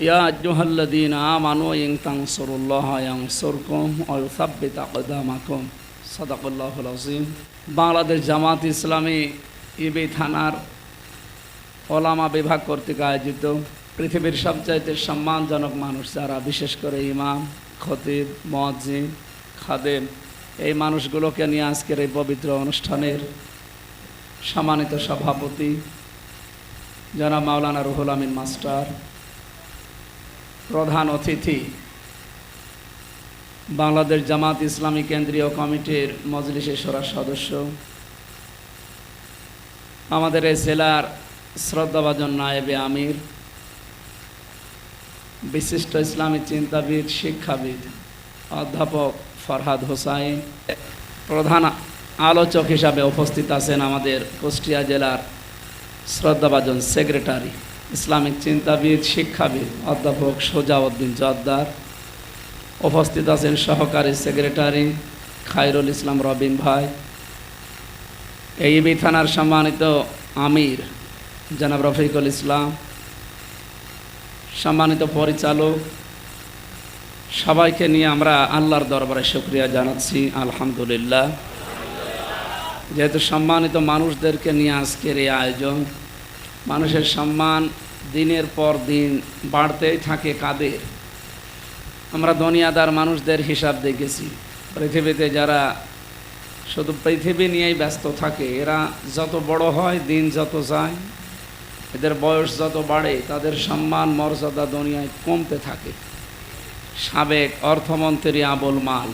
يا أيها الذين آمنوا إن تنصروا الله ينصركم ويثبت أقدامكم صدق الله العظيم বাংলাদেশ জামাত ইসলামী ইবি থানার ওলামা বিভাগ কর্তৃক আয়োজিত পৃথিবীর সবচাইতে সম্মানজনক মানুষ যারা বিশেষ করে ইমাম খতিব মজ্জিন খাদেম এই মানুষগুলোকে নিয়ে আজকের এই পবিত্র অনুষ্ঠানের সম্মানিত সভাপতি যারা মাওলানা রুহুল আমিন মাস্টার প্রধান অতিথি। বাংলাদেশ জামাত ইসলামী কেন্দ্রীয় কমিটির মজলিসে সরার সদস্য। আমাদের এই জেলার শ্রদ্ধাভাজন নায়েবে আমির, বিশিষ্ট ইসলামী চিন্তাবিদ, শিক্ষাবিদ, অধ্যাপক ফরহাদ হোসাইন, প্রধান আলোচক হিসাবে উপস্থিত আছেন আমাদের কুষ্টিয়া জেলার শ্রদ্ধাভাজন সেক্রেটারি। ইসলামিক চিন্তাবিদ, শিক্ষাবিদ, অধ্যাপক সোজাউদ্দিন জদ্দার উপস্থিত আছেন সহকারী সেক্রেটারি খায়রুল ইসলাম রবিন ভাই। এই ইবি থানার সম্মানিত আমির জনাব রফিকুল ইসলাম। সম্মানিত পরিচালক, সবাইকে নিয়ে আমরা আল্লাহর দরবারে শুক্রিয়া জানাচ্ছি, আলহামদুলিল্লাহ। যেহেতু সম্মানিত মানুষদেরকে নিয়ে আজকের এই আয়োজন মানুষের সম্মান দিনের পর দিন বাড়তেই থাকে কাদের। আমরা দুনিয়াদার মানুষদের হিসাব দেখেছি। পৃথিবীতে যারা শুধু পৃথিবী নিয়েই ব্যস্ত থাকে, এরা যত বড় হয় দিন যত যায়, এদের বয়স যত বাড়ে, তাদের সম্মান মর্যাদা দুনিয়ায় কমতে থাকে। সাবেক অর্থমন্ত্রী আবুল মাল,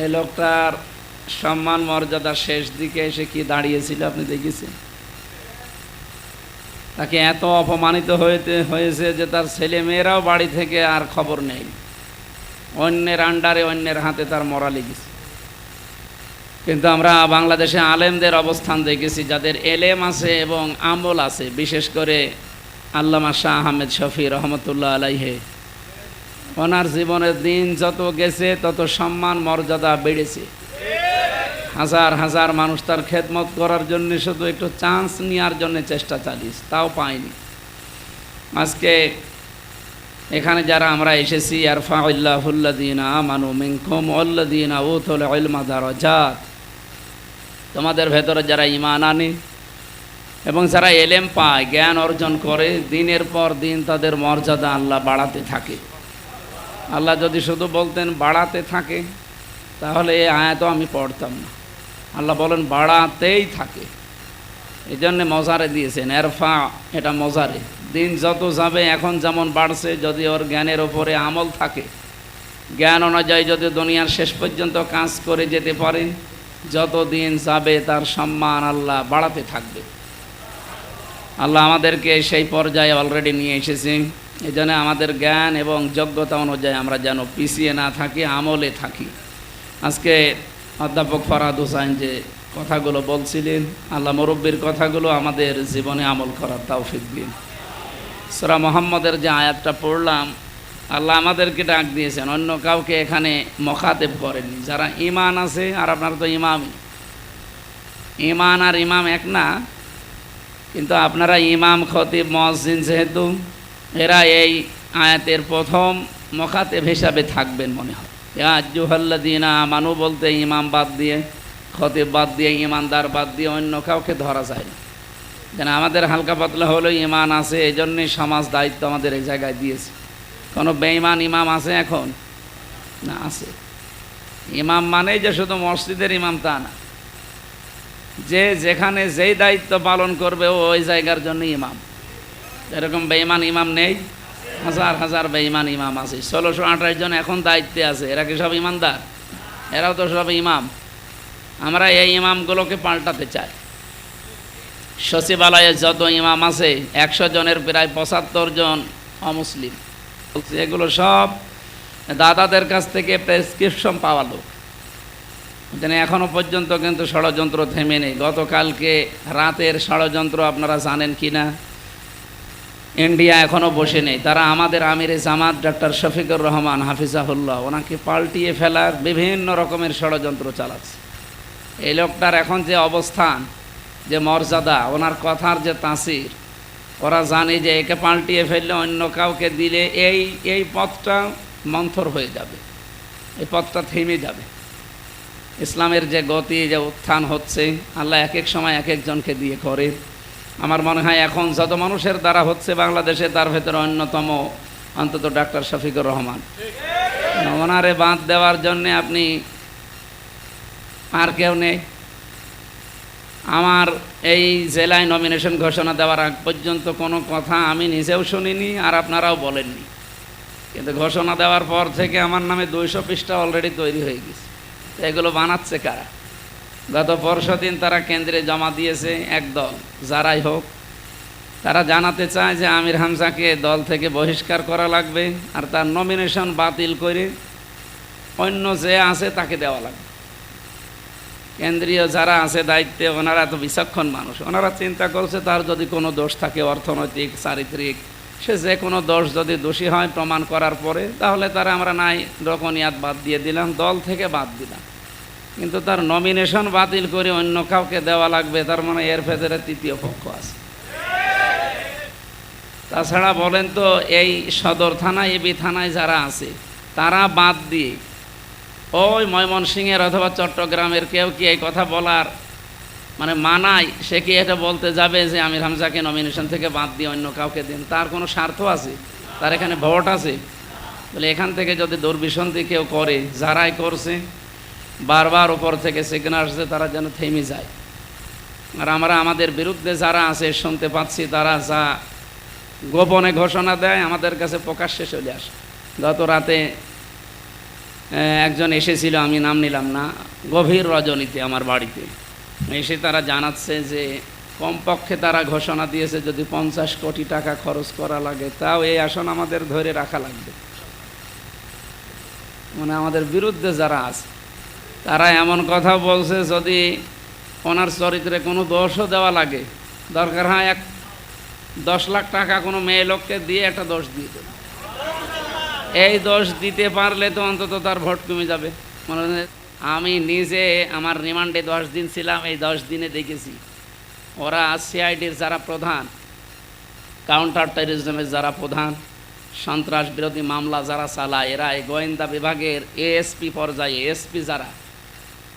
এই লোকটার সম্মান মর্যাদা শেষ দিকে এসে কি দাঁড়িয়েছিল আপনি দেখেছেন? তাকে এত অপমানিত হয়েতে হয়েছে যে তার ছেলে মেয়েরাও বাড়ি থেকে আর খবর নেই। অন্যের আন্ডারে অন্যের হাতে তার মরা লেগেছে। কিন্তু আমরা বাংলাদেশে আলেমদের অবস্থান দেখেছি, যাদের এলেম আছে এবং আমল আছে, বিশেষ করে আল্লামা শাহ আহমেদ শফি রহমতুল্লাহ আলাইহে। ওনার জীবনের দিন যত গেছে, তত সম্মান, মর্যাদা বেড়েছে। হাজার হাজার মানুষ তার খেদমত করার জন্য শুধু একটু চান্স নেওয়ার জন্য চেষ্টা চালিয়েছে, তাও পায়নি। আজকে এখানে যারা আমরা এসেছি আর ফাউল্লাহুল্লাদিনা আমানু মিনকুম উল্লাদিনা উথুল ইলমা দারাজাত। তোমাদের ভেতরে যারা ইমান আনে এবং যারা এলেম পায়, জ্ঞান অর্জন করে, দিনের পর দিন তাদের মর্যাদা আল্লাহ বাড়াতে থাকে। আল্লাহ যদি শুধু বলতেন বাড়াতে থাকে, তাহলে এই আয়াতও আমি পড়তাম না। আল্লাহ বলেন, বাড়াতেই থাকে। এই জন্যে মজারে দিয়েছেন, এরফা, এটা মজারে। দিন যত যাবে, এখন যেমন বাড়ছে, যদি ওর জ্ঞানের ওপরে আমল থাকে। জ্ঞান অনুযায়ী যদি দুনিয়ার শেষ পর্যন্ত কাজ করে যেতে পারে যত দিন যাবে, তার সম্মান আল্লাহ বাড়াতে থাকবে। আল্লাহ আমাদেরকে সেই পর্যায়ে অলরেডি নিয়ে এসেছে। এই জন্য আমাদের জ্ঞান এবং যোগ্যতা অনুযায়ী আমরা যেন পিছিয়ে না থাকি, আমলে থাকি। আজকে অধ্যাপক ফরাদ হোসাইন যে কথাগুলো বলছিলেন, আল্লাহ মুরব্বীর কথাগুলো আমাদের জীবনে আমল করার তৌফিক দিন। সুরা মোহাম্মদের যে আয়াতটা পড়লাম, আল্লাহ আমাদেরকে ডাক দিয়েছেন, অন্য কাউকে এখানে মখাতেব করেননি। যারা ইমান আছে, আর আপনার তো ইমামই ইমান আর ইমাম এক না, কিন্তু আপনারা ইমাম খতিব মসজিদ যেহেতু, এরা এই আয়াতের প্রথম মখাতেব হিসাবে থাকবেন মনে হয়। আজুহাল্লাদিনা মানু বলতে ইমাম বাদ দিয়ে, খতিব বাদ দিয়ে, ইমানদার বাদ দিয়ে অন্য কাউকে ধরা যায় না। যেন আমাদের হালকা পাতলা হলো ইমান আছে এই জন্যই সমাজ দায়িত্ব আমাদের এই জায়গায় দিয়েছে। কোনো বেঈমান ইমাম আছে এখন? না, আছে। ইমাম মানেই যে শুধু মসজিদের ইমাম তা না। যে যেখানে যেই দায়িত্ব পালন করবে ও ওই জায়গার জন্য ইমাম। এরকম বেঈমান ইমাম নেই। হাজার হাজার বেঈমান ইমাম আছে। ষোলোশো আঠাশ জন এখন দায়িত্বে আছে। এরা কি সব ইমানদার? এরাও তো সব ইমাম। আমরা এই ইমামগুলোকে পাল্টাতে চাই। সচিবালয়ে যত ইমাম আছে, একশো জনের প্রায় পঁচাত্তর জন অমুসলিম। এগুলো সব দাদাদের কাছ থেকে প্রেসক্রিপশন পাওয়া লোক। এখনও পর্যন্ত কিন্তু ষড়যন্ত্র থেমে নেই। গতকালকে রাতের ষড়যন্ত্র আপনারা জানেন কি না ইন্ডিয়া এখনও বসে নেই। তারা আমাদের আমিরে জামাত ডাক্তার শফিকুর রহমান, হাফিজাহুল্লাহ, ওনাকে পাল্টিয়ে ফেলার বিভিন্ন রকমের ষড়যন্ত্র চালাচ্ছে। এই লোকটার এখন যে অবস্থান, যে মর্যাদা, ওনার কথার যে তাসির, ওরা জানে যে একে পাল্টিয়ে ফেললে অন্য কাউকে দিলে এই এই পথটা মন্থর হয়ে যাবে। এই পথটা থেমে যাবে। ইসলামের যে গতি, যে উত্থান হচ্ছে, আল্লাহ এক এক সময় এক একজনকে দিয়ে করে। আমার মনে হয় এখন যত মানুষের দ্বারা হচ্ছে বাংলাদেশে, তার ভেতরে অন্যতম অন্তত ডাক্তার শফিকুর রহমান। ওনারে বাঁধ দেওয়ার জন্যে আপনি আর কেউ নেই। আমার এই জেলায় নমিনেশন ঘোষণা দেওয়ার আগ পর্যন্ত কোনো কথা আমি নিজেও শুনিনি আর আপনারাও বলেননি। কিন্তু ঘোষণা দেওয়ার পর থেকে আমার নামে দুইশো পৃষ্ঠা অলরেডি তৈরি হয়ে গেছে। এগুলো বানাচ্ছে কারা? গত পরশু দিন তারা কেন্দ্রে জমা দিয়েছে এক দল, যারাই হোক। তারা জানাতে চায় যে আমির হামজাকে দল থেকে বহিষ্কার করা লাগবে আর তার নমিনেশন বাতিল করে অন্য যে আছে তাকে দেওয়া লাগবে। কেন্দ্রীয় যারা আছে দায়িত্বে, ওনারা তো বিচক্ষণ মানুষ। ওনারা চিন্তা করছে তার যদি কোনো দোষ থাকে, অর্থনৈতিক, চারিত্রিক, সে যে কোনো দোষ যদি দোষী হয় প্রমাণ করার পরে, তাহলে তারা আমরা নাই রকনিয়াত বাদ দিয়ে দিলাম, দল থেকে বাদ দিলাম। কিন্তু তার নমিনেশন বাতিল করে অন্য কাউকে দেওয়া লাগবে, তার মানে এর ভেতরে তৃতীয় পক্ষ আছে। তাছাড়া বলেন তো, এই সদর থানায়, এবি থানায় যারা আছে, তারা বাদ দিয়ে, ওই ময়মনসিংহের অথবা চট্টগ্রামের কেউ কি এই কথা বলার মানে মানায়? সে কি এটা বলতে যাবে যে আমির হামজাকে নমিনেশন থেকে বাদ দিয়ে অন্য কাউকে দিন? তার কোনো স্বার্থ আছে? তার এখানে ভোট আছে? বলে এখান থেকে যদি দুর্বিসন্ধি কেউ করে, যারাই করছে বারবার উপর থেকে সিগনাল আসছে, তারা যেন থেমে যায়। আর আমরা আমাদের বিরুদ্ধে যারা আছে, শুনতে পাচ্ছি, তারা যা গোপনে ঘোষণা দেয়, আমাদের কাছে প্রকাশ্যে চলে আসে। গত রাতে একজন এসেছিল, আমি নাম নিলাম না, গভীর রজনীতে আমার বাড়িতে। এসে তারা জানাচ্ছে যে, কমপক্ষে তারা ঘোষণা দিয়েছে, যদি পঞ্চাশ কোটি টাকা খরচ করা লাগে, তাও এই আসন আমাদের ধরে রাখা লাগবে। মানে আমাদের বিরুদ্ধে যারা আছে তারা এমন কথা বলছে যদি ওনার চরিত্রে কোনো দোষও দেওয়া লাগে। দরকার হয় এক দশ লাখ টাকা কোনো মেয়ে লোককে দিয়ে একটা দোষ দিয়ে দেবে। এই দোষ দিতে পারলে তো অন্তত তার ভোট কমে যাবে। মনে আমি নিজে আমার রিমান্ডে দশ দিন ছিলাম, এই দশ দিনে দেখেছি। ওরা সিআইডির যারা প্রধান, কাউন্টার টেরিজমের যারা প্রধান, সন্ত্রাস বিরোধী মামলা যারা চালায়, এরা এই গোয়েন্দা বিভাগের এএসপি পর্যায়ে এসপি যারা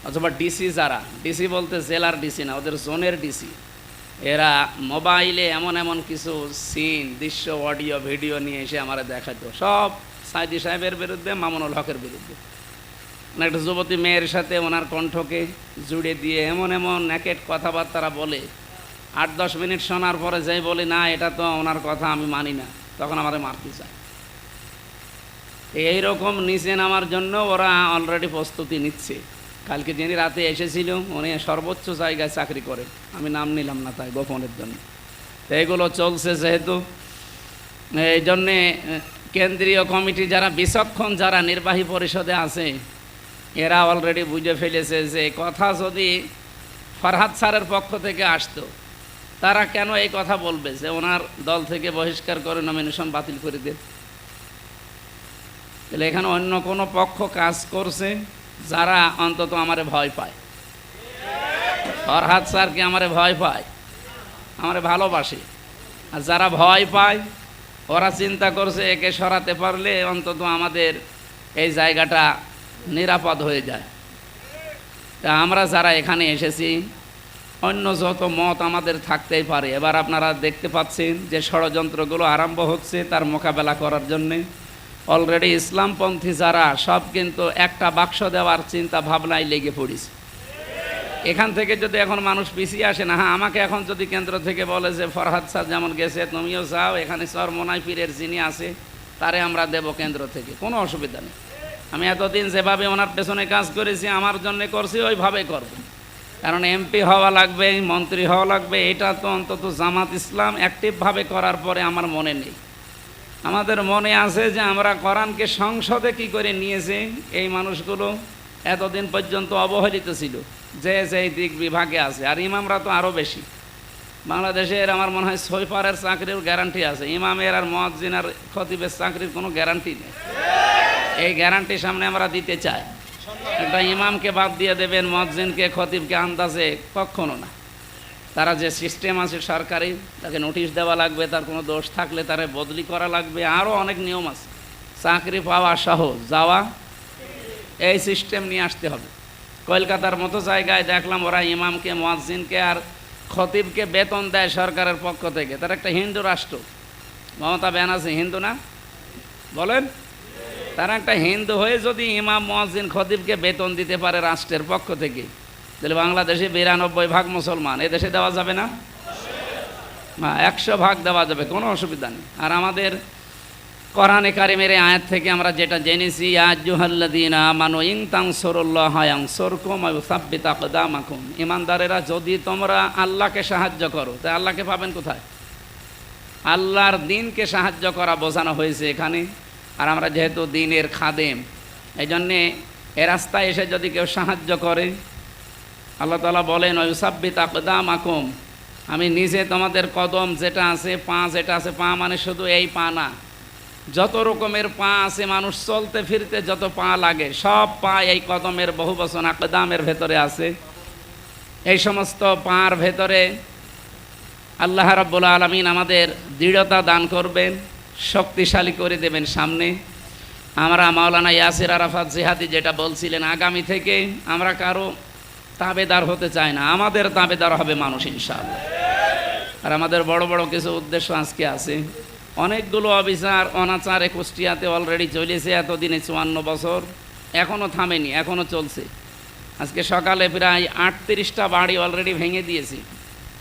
অথবা ডিসি যারা, ডিসি বলতে জেলার ডিসি না, ওদের জোনের ডিসি। এরা মোবাইলে এমন এমন কিছু সিন, দৃশ্য, অডিও, ভিডিও নিয়ে এসে আমার দেখাতো সব সাইদি সাহেবের বিরুদ্ধে, মামুনুল হকের বিরুদ্ধে। মানে একটা যুবতী মেয়ের সাথে ওনার কণ্ঠকে জুড়ে দিয়ে এমন এমন ন্যাকেট কথাবার্তারা বলে, আট দশ মিনিট শোনার পরে যাই বলি, না, এটা তো ওনার কথা, আমি মানি না, তখন আমাদের মারতে চায়। এইরকম নিচে নামার জন্য ওরা অলরেডি প্রস্তুতি নিচ্ছে। কালকে যিনি রাতে এসেছিল, উনি সর্বোচ্চ জায়গায় চাকরি করেন। আমি নাম নিলাম না তাই গোপনের জন্য। তো এইগুলো চলছে যেহেতু। এই জন্যে, কেন্দ্রীয় কমিটি যারা বিচক্ষণ, যারা নির্বাহী পরিষদে আছে, এরা অলরেডি বুঝে ফেলেছে যে কথা যদি ফরহাদ স্যারের পক্ষ থেকে আসতো, তারা কেন এই কথা বলবে যে ওনার দল থেকে বহিষ্কার করে নমিনেশন বাতিল করে দেন? তাহলে এখানে অন্য কোনো পক্ষ কাজ করছে? যারা অন্তত আমারে ভয় পায়। ফরহাদ স্যারকে আমারে ভয় পায়? আমারে ভালোবাসে। আর যারা ভয় পায়, ওরা চিন্তা করছে একে সরাতে পারলে অন্তত আমাদের এই জায়গাটা নিরাপদ হয়ে যায়। তা আমরা যারা এখানে এসেছি, অন্য যত মত আমাদের থাকতেই পারে। এবার আপনারা দেখতে পাচ্ছেন যে ষড়যন্ত্রগুলো আরম্ভ হচ্ছে তার মোকাবেলা করার জন্যে। অলরেডি ইসলামপন্থী যারা, সব কিন্তু একটা বাক্স দেওয়ার চিন্তা ভাবনায় লেগে পড়েছে। এখান থেকে যদি এখন মানুষ পিছিয়ে আসে না হ্যাঁ আমাকে এখন যদি কেন্দ্র থেকে বলে যে, ফরহাদ স্যার যেমন গেছে, তুমিও যাও, এখানে সরমনাই পীরের যিনি আছে, তারে আমরা দেব কেন্দ্র থেকে। কোনো অসুবিধা নেই। আমি এতদিন যেভাবে ওনার পেছনে কাজ করেছি, আমার জন্য করছি, ওইভাবে করব। কারণ এমপি হওয়া লাগবে, মন্ত্রী হওয়া লাগবে, এটা তো অন্তত জামাত ইসলাম অ্যাক্টিভভাবে করার পরে আমার মনে নেই। আমাদের মনে আছে যে আমরা কোরআনকে সংসদে কি করে নিয়েছে? এই মানুষগুলো এতদিন পর্যন্ত অবহেলিত ছিল, যে যে দিক বিভাগে আছে। আর ইমামরা তো আরও বেশি। বাংলাদেশের আমার মনে হয় সৈফারের চাকরির গ্যারান্টি আছে। ইমামের আর মহাজিন আর খতিবের চাকরির কোনো গ্যারান্টি নেই। এই গ্যারান্টি সামনে আমরা দিতে চাই। একটা ইমামকে বাদ দিয়ে দেবেন মহাজিনকে খতিবকে আন্দাজে কখনো না। তারা যে সিস্টেম আছে সরকারি, তাকে নোটিশ দেওয়া লাগবে, তার কোনো দোষ থাকলে তারা বদলি করা লাগবে আরও অনেক নিয়ম আছে। চাকরি পাওয়া সহ যাওয়া, এই সিস্টেম নিয়ে আসতে হবে। কলকাতার মতো জায়গায় দেখলাম ওরা ইমামকে, মোয়াজ্জিনকে আর খতিবকে বেতন দেয় সরকারের পক্ষ থেকে। তারা একটা হিন্দু রাষ্ট্র। মমতা ব্যানার্জি হিন্দু না? বলেন। তারা একটা হিন্দু হয়ে যদি ইমাম, মোয়াজ্জিন, খতিবকে বেতন দিতে পারে রাষ্ট্রের পক্ষ থেকে। তাহলে বাংলাদেশে বিরানব্বই ভাগ মুসলমান। এদেশে দেওয়া যাবে না? না, একশো ভাগ দেওয়া যাবে, কোনো অসুবিধা নেই। আর আমাদের কোরআনে কারিমের আয়াত থেকে আমরা যেটা জেনেছি মানো হায়াং ইমানদারেরা যদি তোমরা আল্লাহকে সাহায্য করো, তা আল্লাহকে পাবেন কোথায়? আল্লাহর দিনকে সাহায্য করা বোঝানো হয়েছে এখানে। আর আমরা যেহেতু দিনের খাদেম এই জন্যে এ রাস্তায় এসে যদি কেউ সাহায্য করে আল্লাহ তালা বলেন ওইসাব্বিত আকদাম আকুম আমি নিজে তোমাদের কদম যেটা আছে, পা যেটা আছে, পা মানে শুধু এই পা না। যত রকমের পা আছে, মানুষ চলতে ফিরতে যত পা লাগে, সব পা এই কদমের বহু বছর আকদামের ভেতরে আছে। এই সমস্ত পার ভেতরে আল্লাহ রাব্বুল আলমিন আমাদের দৃঢ়তা দান করবেন, শক্তিশালী করে দেবেন সামনে। আমরা মাওলানা ইয়াসির আরাফাত জিহাদি যেটা বলছিলেন, আগামী থেকে আমরা কারও তাবেদার হতে চায় না। আমাদের তাবেদার হবে মানুষ, ইনশাআল্লাহ। আর আমাদের বড় বড় কিছু উদ্দেশ্য আজকে আছে। অনেকগুলো অবিচার অনাচারে কুষ্টিয়াতে অলরেডি চলেছে, এতদিনে চুয়ান্ন বছর। এখনও থামেনি এখনও চলছে। আজকে সকালে প্রায় আটত্রিশটা বাড়ি অলরেডি ভেঙে দিয়েছি,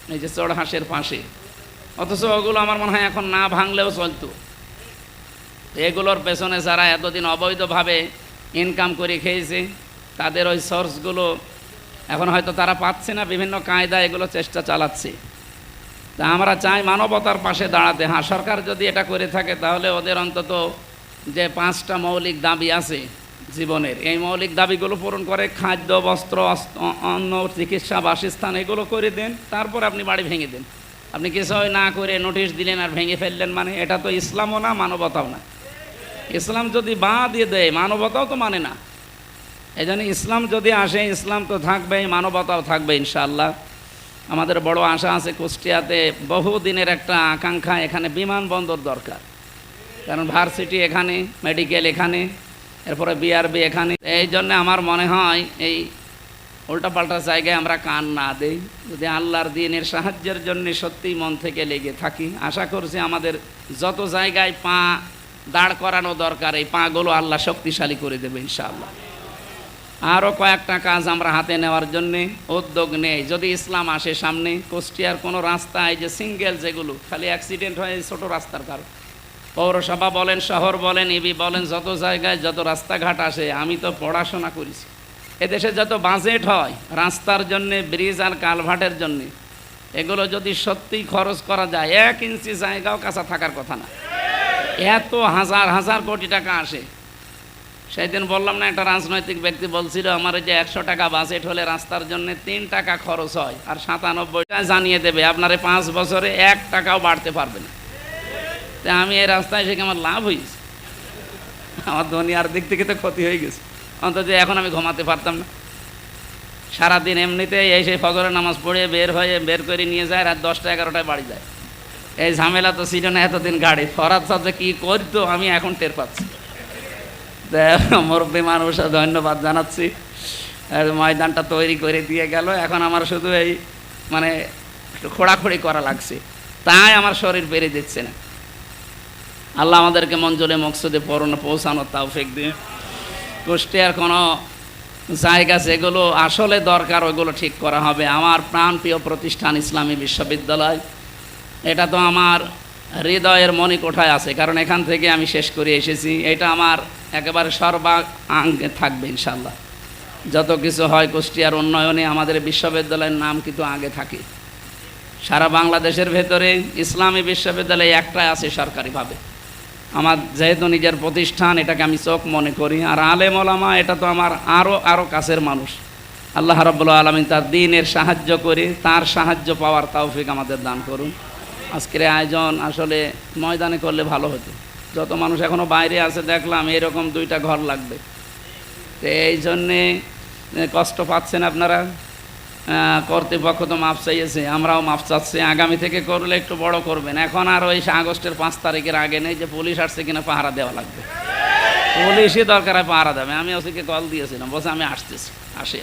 এই যে চড়হাঁসের পাশে। অথচ ওগুলো আমার মনে হয় এখন না ভাঙলেও চলতো। এগুলোর পেছনে যারা এতদিন অবৈধভাবে ইনকাম করে খেয়েছে, তাদের ওই সোর্সগুলো এখন হয়তো তারা পাচ্ছে না, বিভিন্ন কায়দা এগুলো চেষ্টা চালাচ্ছে। তা আমরা চাই মানবতার পাশে দাঁড়াতে। হ্যাঁ সরকার যদি এটা করে থাকে, তাহলে ওদের অন্তত যে পাঁচটা মৌলিক দাবি আছে জীবনের, এই মৌলিক দাবিগুলো পূরণ করে খাদ্য, বস্ত্র অন্ন, চিকিৎসা, বাসস্থান, এগুলো করে দেন, তারপর আপনি বাড়ি ভেঙে দেন। আপনি কিছুই না করে নোটিশ দিলেন আর ভেঙে ফেললেন মানে এটা তো ইসলামও না, মানবতাও না। ইসলাম যদি বা দিয়ে দেয়, মানবতাও তো মানে না। এই জন্য ইসলাম যদি আসে, ইসলাম তো থাকবেই, মানবতাও থাকবে ইনশাআল্লাহ। আমাদের বড় আশা আছে কুষ্টিয়াতে বহু দিনের একটা আকাঙ্ক্ষা, এখানে বিমানবন্দর দরকার। কারণ ভার্সিটি এখানে, মেডিকেল এখানে, এরপরে বিআরবি এখানে। এই জন্য আমার মনে হয়, এই উল্টাপাল্টা জায়গায় আমরা কান না দেই। যদি আল্লাহর দিনের সাহায্যের জন্য সত্যিই মন থেকে লেগে থাকি, আশা করছি আমাদের যত জায়গায় পা দাঁড় করানো দরকার, এই পাগুলো আল্লাহ শক্তিশালী করে দেবে ইনশাআল্লাহ। আরও কয়েকটা কাজ আমরা হাতে নেওয়ার জন্যে উদ্যোগ নেই। যদি ইসলাম আসে সামনে, কুষ্টিয়ার কোনো রাস্তায় যে সিঙ্গেল যেগুলো, খালি অ্যাক্সিডেন্ট হয় ছোট রাস্তার কারণ। পৌরসভা বলেন, শহর বলেন, ইবি বলেন, যত জায়গায় যত রাস্তাঘাট আসে, আমি তো পড়াশোনা করেছি। এদেশে যত বাজেট হয়, রাস্তার জন্যে, ব্রিজ আর কালভার্টের জন্যে, এগুলো যদি সত্যিই খরচ করা যায়, এক ইঞ্চি জায়গাও কাঁচা থাকার কথা না। এত হাজার হাজার কোটি টাকা আসে সেদিন বললাম না, একটা রাজনৈতিক ব্যক্তি বলছিল, আমার যে একশো টাকা বাজেট হলে রাস্তার জন্য তিন টাকা খরচ হয় আর সাতানব্বইটা জানিয়ে দেবে, আপনার পাঁচ বছরে এক টাকাও বাড়তে পারবে না। তা আমি এই রাস্তায় কি আমার লাভ হয়েছে? আমার দুনিয়ার দিক থেকে তো ক্ষতি হয়ে গেছে। অন্তত এখন আমি ঘুমাতে পারতাম না। সারাদিন এমনিতে এসে ফজরের নামাজ পড়ে বের হয়ে বের করে নিয়ে যায়, রাত দশটা এগারোটায় বাড়ি যায়। এই ঝামেলা তো ছিল না এতদিন গাড়ি ফরাদ সাথে কী করতো, আমি এখন টের পাচ্ছি। মুরব্বী মানুষ ধন্যবাদ জানাচ্ছি। ময়দানটা তৈরি করে দিয়ে গেল। এখন আমার শুধু এই মানে খোঁড়াখড়ি করা লাগছে। তাই আমার শরীর বেড়ে দিচ্ছে না। আল্লাহ আমাদেরকে মঞ্জুরে মকসুদে পড়ানো পৌঁছানোর তাওফিক দিয়ে কুষ্টিয়ার কোনো জায়গা যেগুলো আসলে দরকার ওইগুলো ঠিক করা হবে। আমার প্রাণপ্রিয় প্রতিষ্ঠান ইসলামী বিশ্ববিদ্যালয়। এটা তো আমার হৃদয়ের মনে কোঠায় আছে। কারণ এখান থেকে আমি শেষ করে এসেছি। এটা আমার একেবারে সর্বাঙ্গে থাকবে ইনশাল্লাহ যত কিছু হয় কুষ্টিয়ার উন্নয়নে আমাদের বিশ্ববিদ্যালয়ের নাম কিন্তু আগে থাকে। সারা বাংলাদেশের ভেতরে ইসলামী বিশ্ববিদ্যালয় একটাই আছে সরকারিভাবে। আমার যেহেতু নিজের প্রতিষ্ঠান, এটাকে আমি চোখ মনে করি। আর আলেম ওলামা, এটা তো আমার আরও আরও কাছের মানুষ। আল্লাহ রব্বুল্লা আলমিন তার দিনের সাহায্য করে, তার সাহায্য পাওয়ার তৌফিক আমাদের দান করুন। আজকের আয়োজন আসলে ময়দানে করলে ভালো হতো। যত মানুষ এখনও বাইরে আছে, দেখলাম এরকম দুইটা ঘর লাগবে। তো এই জন্যে কষ্ট পাচ্ছেন আপনারা? কর্তৃপক্ষ তো মাপ চাইয়েছে, আমরাও মাপ চাচ্ছি। আগামী থেকে করলে একটু বড় করবেন। এখন আর ওই আগস্টের পাঁচ তারিখের আগে নেই যে পুলিশ আসছে কিনা পাহারা দেওয়া লাগবে। পুলিশই দরকার হয় পাহারা দেবে আমি ওসিকে কল দিয়েছিলাম বসে আমি আসতেছি, আসে।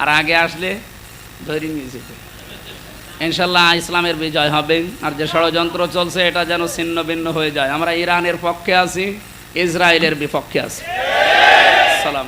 আর আগে আসলে ধরে নিয়েছি। ইনশাল্লাহ ইসলামের বিজয় হবে। আর যে ষড়যন্ত্র চলছে, এটা যেন ছিন্ন ভিন্ন হয়ে যায়। আমরা ইরানের পক্ষে আছি, ইসরায়েলের বিপক্ষে আছি। সালাম